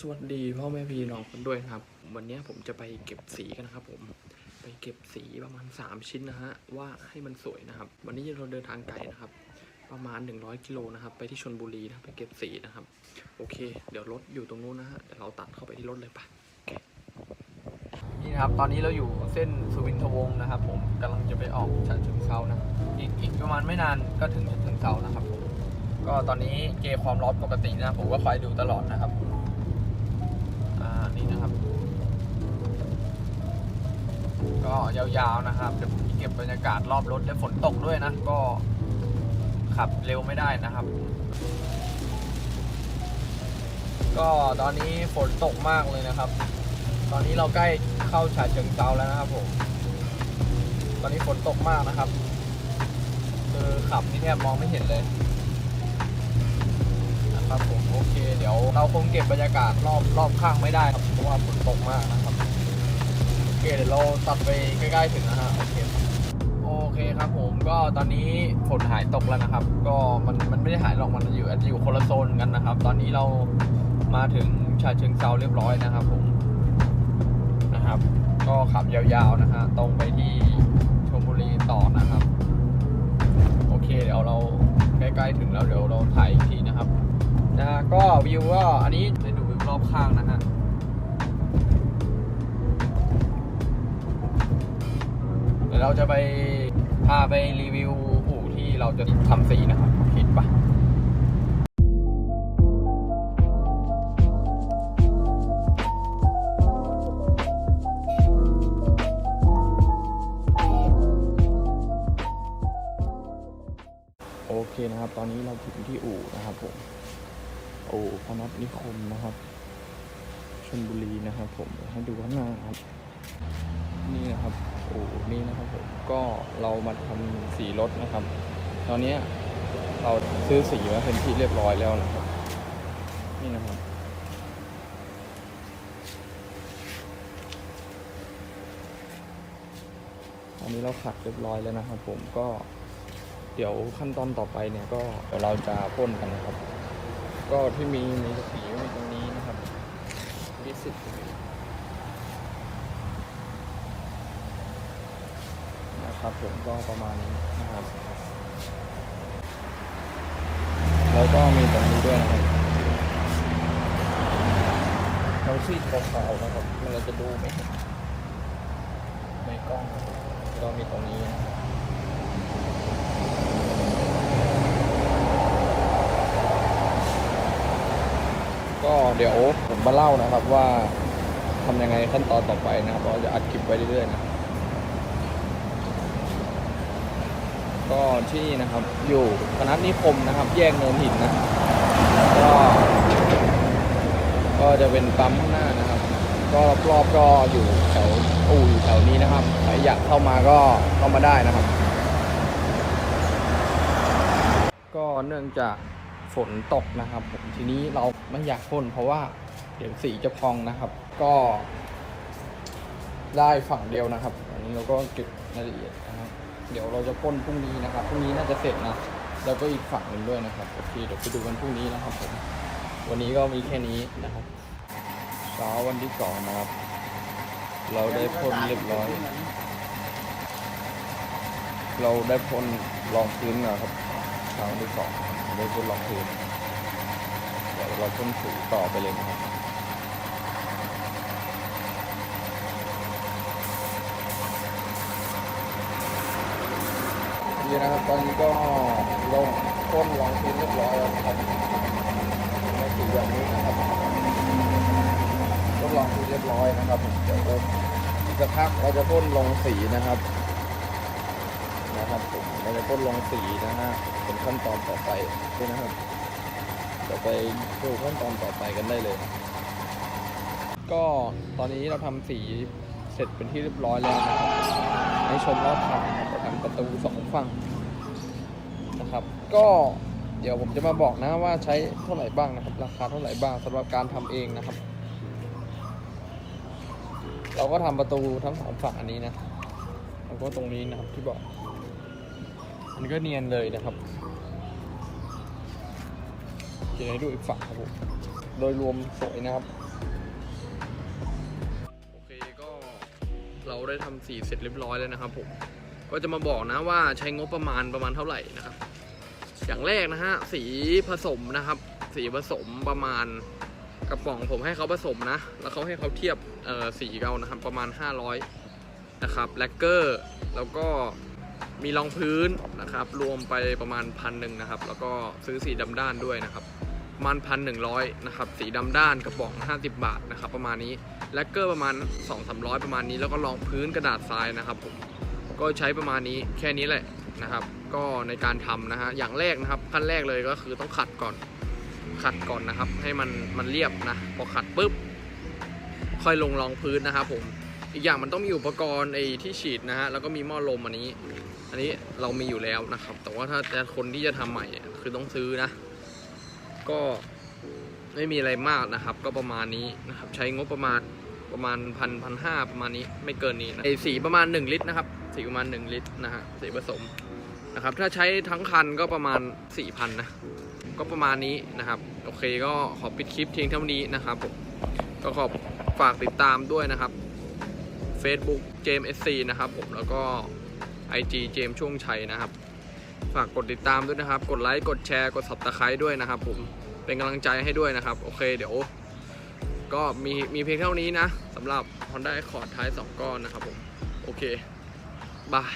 สวัสดีพ่อแม่พี่น้องกันด้วยนะครับ วันนี้ผมจะไปเก็บสีกันนะครับ ผมไปเก็บสีประมาณ 3 ชิ้นนะฮะว่าให้มันสวยนะครับ วันนี้เราเดินทางไกลนะครับ ประมาณ 100กิโลนะครับ ไปที่ชนบุรีนะไปเก็บสีนะครับ โอเค เดี๋ยวรถอยู่ตรงนู้นนะฮะเดี๋ยวเราตัดเข้าไปที่รถเลยปะนี่นะครับตอนนี้เราอยู่เส้นสุวินทวงศ์นะครับ ผมกำลังจะไปออกฉะเชิงเซานะอีกอีกประมาณไม่นานก็ถึงฉะเชิงเซานะครับ ก็ตอนนี้เกจความร้อนปกตินะผมก็คอยดูตลอดนะครับ อ่านี่นะครับ ก็ยาวๆนะครับ เดี๋ยวผมเก็บบรรยากาศรอบรถและฝนตกด้วยนะ ก็ขับเร็วไม่ได้นะครับ ก็ตอนนี้ฝนตกมากเลยนะครับ ตอนนี้เราใกล้เข้าฉะเชิงเซาแล้วนะครับผม ตอนนี้ฝนตกมากนะครับ คือขับนี่แทบมองไม่เห็นเลย ครับผมโอเค เดี๋ยวเราคงเก็บบรรยากาศรอบรอบข้างไม่ได้ครับเพราะว่าฝนตกมากนะครับโอเคเดี๋ยวเราตัดไปใกล้ๆถึงนะฮะโอเคโอเคครับผมก็ตอนนี้ฝนหายตกแล้วนะครับ ก็มันมันไม่ได้หายหรอกมันอยู่อาจจะอยู่คนละโซนกันนะครับ ตอนนี้เรามาถึงชาเชิงเซาเรียบร้อยนะครับผมนะครับ ก็ขับยาวๆนะฮะตรงไปที่ชลบุรีต่อนะครับ โอเคเดี๋ยวเราใกล้ๆถึงแล้วเดี๋ยวเราถ่ายอีกทีนะครับ นะฮะก็วิวก็อันนี้ได้ดูวิวรอบข้างนะฮะเดี๋ยวเราจะไปพาไปรีวิวอู่ที่เราจะทำสีนะครับเห็นปะโอเคนะครับ ตอนนี้เราถึงที่อู่นะครับผม โอ้พนัสนิคมนะครับชลบุรีนะครับผมให้ดูข้างหน้าครับ นี่นะครับโอ้นี่นะครับผมก็เรามาทำสีรถนะครับ ตอนนี้เราซื้อสีมาเป็นที่เรียบร้อยแล้วนะครับ นี่นะครับตอนนี้เราขัดเรียบร้อยแล้วนะครับ ผมก็เดี๋ยวขั้นตอนต่อไปเนี่ยก็เดี๋ยวเราจะพ่นกันนะครับ ก็ที่มีมีสีไว้ตรงนี้นะครับมีสิบนะครับผมก็ประมาณนี้นะครับ แล้วก็มีตรงนี้ด้วยนะครับเราซีดขาวๆนะครับ มันเราจะดูไม่เห็นในกล้องนะครับก็มีตรงนี้นะครับ ก็ เดี๋ยวผมมาเล่านะครับว่าทำยังไงขั้นตอนต่อไปนะครับเราจะอัดคลิปไว้เรื่อยๆนะก็ที่นี่นะครับอยู่คณะนิคมนะครับ แยกเนินหินนะก็ก็จะเป็นปั๊มข้างหน้านะครับ ก็รอบๆก็อยู่แถวอู่อยู่แถวนี้นะครับใครอยากเข้ามาก็เข้ามาได้นะครับ ก็เนื่องจาก ฝนตกนะครับผมทีนี้เราไม่อยากพ่นเพราะว่าเดี๋ยวสีจะพองนะครับ ก็ได้ฝั่งเดียวนะครับ อันนี้เราก็เก็บรายละเอียดนะครับ เดี๋ยวเราจะพ่นพรุ่งนี้นะครับพรุ่งนี้น่าจะเสร็จนะแล้วก็อีกฝั่งหนึ่งด้วยนะครับโอเคเดี๋ยวไปดูกันพรุ่งนี้นะครับผมวันนี้ก็มีแค่นี้นะครับเช้าวันที่สองนะครับ เราได้พ่นเรียบร้อย เราได้พ่นรองพื้นนะครับเช้าวันที่สอง ได้พ่นรองพื้นเดี๋ยวเราพ่นสีต่อไปเลยนะครับนี่นะครับตอนนี้ก็ลงพ่นรองพื้นเรียบร้อยแล้วนะครับในสีแบบนี้นะครับพ่นรองพื้นเรียบร้อยนะครับผมเดี๋ยวเราอีกสักพักเราจะพ่นลงสีนะครับ นะครับผมเราจะพ่นลงสีนะฮะเป็นขั้นตอนต่อไปด้วยนะครับเดี๋ยวไปดูขั้นตอนต่อไปกันได้เลย ก็ตอนนี้เราทำสีเสร็จเป็นที่เรียบร้อยแล้วนะครับให้ชมรอบคันนะครับทำประตูสองฝั่งนะครับ ก็เดี๋ยวผมจะมาบอกนะว่าใช้เท่าไหร่บ้างนะครับ ราคาเท่าไหร่บ้างสำหรับการทำเองนะครับ เราก็ทำประตูทั้งสองฝั่งอันนี้นะแล้วก็ตรงนี้นะครับที่บอก อันก็เนียนเลยนะครับเดี๋ยวให้ดูอีกฝั่งครับผมโดยรวมสวยนะครับ โอเคก็เราได้ทำสีเสร็จเรียบร้อยแล้วนะครับผมก็จะมาบอกนะว่าใช้งบประมาณประมาณเท่าไหร่นะครับ อย่างแรกนะฮะสีผสมนะครับ สีผสมประมาณกระป๋องผมให้เขาผสมนะ แล้วเขาให้เขาเทียบสีเรานะครับประมาณ 500นะครับแลกเกอร์ แล้วก็ มีรองพื้นนะครับ รวมไปประมาณพันหนึ่งนะครับ แล้วก็ซื้อสีดำด้านด้วยนะครับประมาณพันหนึ่งร้อยนะครับสีดำด้านกระป๋อง50 บาทนะครับ ประมาณนี้แลกเกอร์ประมาณ 2 3 0 0 ประมาณนี้แล้วก็รองพื้นกระดาษทรายนะครับผมก็ใช้ประมาณนี้แค่นี้แหละนะครับ ก็ในการทำนะฮะอย่างแรกนะครับขั้นแรกเลยก็คือต้องขัดก่อนขัดก่อนนะครับ ให้มันมันเรียบนะพอขัดปุ๊บค่อยลงรองพื้นนะครับผมอีกอย่างมันต้องมีอุปกรณ์ไอ้ที่ฉีดนะฮะแล้วก็มีหม้อลมอันนี้ อันนี้เรามีอยู่แล้วนะครับ แต่ว่าถ้าจะคนที่จะทำใหม่คือต้องซื้อนะ ก็ไม่มีอะไรมากนะครับ ก็ประมาณนี้นะครับ ใช้งบประมาณประมาณพันพันห้าประมาณนี้ไม่เกินนี้นะไอสีประมาณ 1 ลิตรนะครับ สีประมาณ 1 ลิตรนะฮะสีผสมนะครับ ถ้าใช้ทั้งคันก็ประมาณ 4,000นะก็ประมาณนี้นะครับ โอเคก็ขอปิดคลิปเพียงเท่านี้นะครับผมก็ขอบฝากติดตามด้วยนะครับ Facebook เจม SC นะครับผมแล้วก็ IG เจมช่วงชัยนะครับ ฝากกดติดตามด้วยนะครับ กดไลค์กดแชร์กดสับตะไคร้ด้วยนะครับ ผมเป็นกำลังใจให้ด้วยนะครับ โอเคเดี๋ยว ก็มีมีเพียงเท่านี้นะสำหรับ Honda Accord ท้าย 2 ก้อนนะครับผม โอเคบาย